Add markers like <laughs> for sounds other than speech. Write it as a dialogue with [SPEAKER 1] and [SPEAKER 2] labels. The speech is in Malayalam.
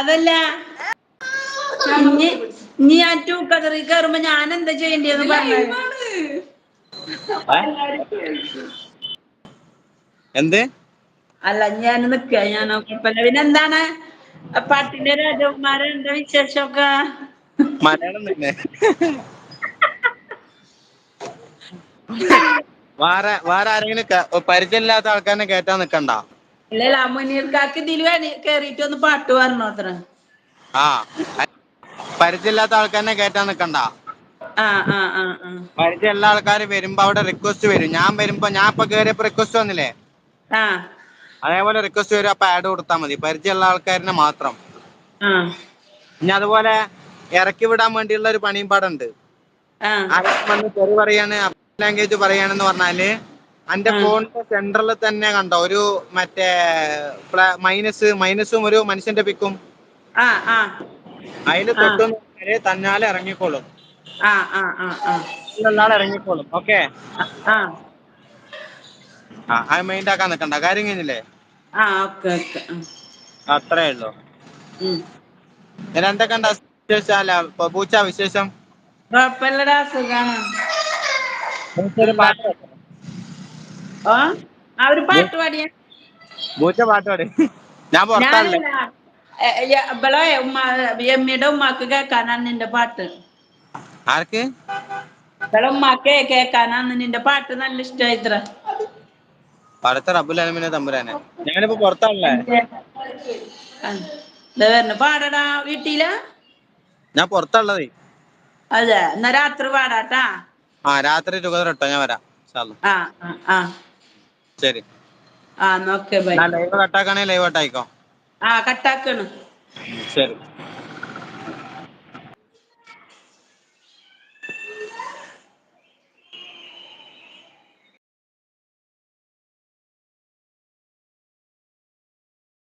[SPEAKER 1] അതല്ല. നീ ഇനി ഞാൻ ടൂ കതറി കയറുമ്പോ ഞാൻ എന്താ ചെയ്യേണ്ടതെന്ന് പറഞ്ഞു.
[SPEAKER 2] എന്ത്?
[SPEAKER 1] അല്ല ഞാൻ നിക്ക ഞാൻ നോക്കിപ്പല്ല പിന്നെ എന്താണ് പാട്ടിന്റെ രാജകുമാരൻ എന്താ വിശേഷമൊക്കെ?
[SPEAKER 2] മലയാളം തന്നെ. <laughs> വേറെ വേറെ ആരെങ്കിലും പരിചയമില്ലാത്ത ആൾക്കാരെ കേറ്റാൻ നിക്കണ്ട?
[SPEAKER 1] ഇല്ലല്ല മുനീർക്കാക്ക് ഇതിൽ വേണി കേറിയിട്ട് ഒന്ന് പാട്ട് പറഞ്ഞു അത്ര?
[SPEAKER 2] ആ പരിചയമില്ലാത്ത ആൾക്കാരെ കേട്ടാ നിക്കണ്ട.
[SPEAKER 1] ആ
[SPEAKER 2] പരിചയമുള്ള ആൾക്കാർ വരുമ്പോ അവിടെ റിക്വസ്റ്റ് വരും. ഞാൻ വരുമ്പോ ഞാൻ ഇപ്പൊ കേറിയപ്പോ റിക്വസ്റ്റ് വന്നില്ലേ? അതേപോലെ റിക്വസ്റ്റ് വരും അപ്പൊ ആഡ് കൊടുത്താ മതി. പരിചയമുള്ള ആൾക്കാരിനെ മാത്രം.
[SPEAKER 1] പിന്നെ
[SPEAKER 2] ഇനി അതുപോലെ ഇറക്കി വിടാൻ വേണ്ടിയുള്ള ഒരു പണിയും പാടുണ്ട്. വന്ന് തെറി പറയാണ് ലാംഗ്വേജ് പറയാണെന്ന് പറഞ്ഞാൽ എന്റെ
[SPEAKER 1] ആ.
[SPEAKER 2] ഫോണിന്റെ സെന്ററിൽ തന്നെ കണ്ടോ? ഒരു മറ്റേ മൈനസ് മൈനസും ഒരു മനുഷ്യന്റെ പിക്കും
[SPEAKER 1] അതിൽ.
[SPEAKER 2] തൊട്ടു തന്നാലെ ഇറങ്ങിക്കോളും. ഇറങ്ങിക്കോളും. ഓക്കെ?
[SPEAKER 1] ആ
[SPEAKER 2] അത് മൈൻഡ് ആക്കാൻ നിക്കണ്ട. കാര്യം കഴിഞ്ഞില്ലേ? അത്രേ ഉള്ളൂ. എന്തൊക്കെ ഉണ്ട് വിശേഷം? അല്ല പൂച്ച വിശേഷം?
[SPEAKER 1] കുഴപ്പമില്ലടാ സുഖാണ്.
[SPEAKER 2] പാട്ട് പാടും.
[SPEAKER 1] ഓ ആ ഒരു പാട്ട് പാടിയ.
[SPEAKER 2] പൂച്ച പാട്ട് പാടി. ഞാൻ പുറത്താണല്ലേ
[SPEAKER 1] ഇവളെ ഉമ്മ എമ്മിയുടെ ഉമ്മാക്ക് കേക്കാനാണ് നിന്റെ പാട്ട്.
[SPEAKER 2] ആർക്ക്?
[SPEAKER 1] ഇവളെ ഉമ്മാക്ക് കേക്കാനാണ് നിന്റെ പാട്ട് നല്ല ഇഷ്ടമായിത്ര
[SPEAKER 2] പടത്ത റബ്ബുൽ തമ്പുരാനെ. ഞാനിപ്പോ പുറത്താണല്ലേ
[SPEAKER 1] പാടടാ വീട്ടില?
[SPEAKER 2] ഞാൻ പുറത്തുള്ളതേ
[SPEAKER 1] അതെ എന്നാ രാത്രി പാടാട്ടാ.
[SPEAKER 2] ആ രാത്രി ഇട്ടോ ഞാൻ വരാം.
[SPEAKER 1] ആ ആ.
[SPEAKER 2] ശരി.
[SPEAKER 1] ആ
[SPEAKER 2] കട്ടാക്കണേ ലൈവ് കട്ടായിക്കോ.
[SPEAKER 1] ആ കട്ടാക്കണം.
[SPEAKER 2] ശരി.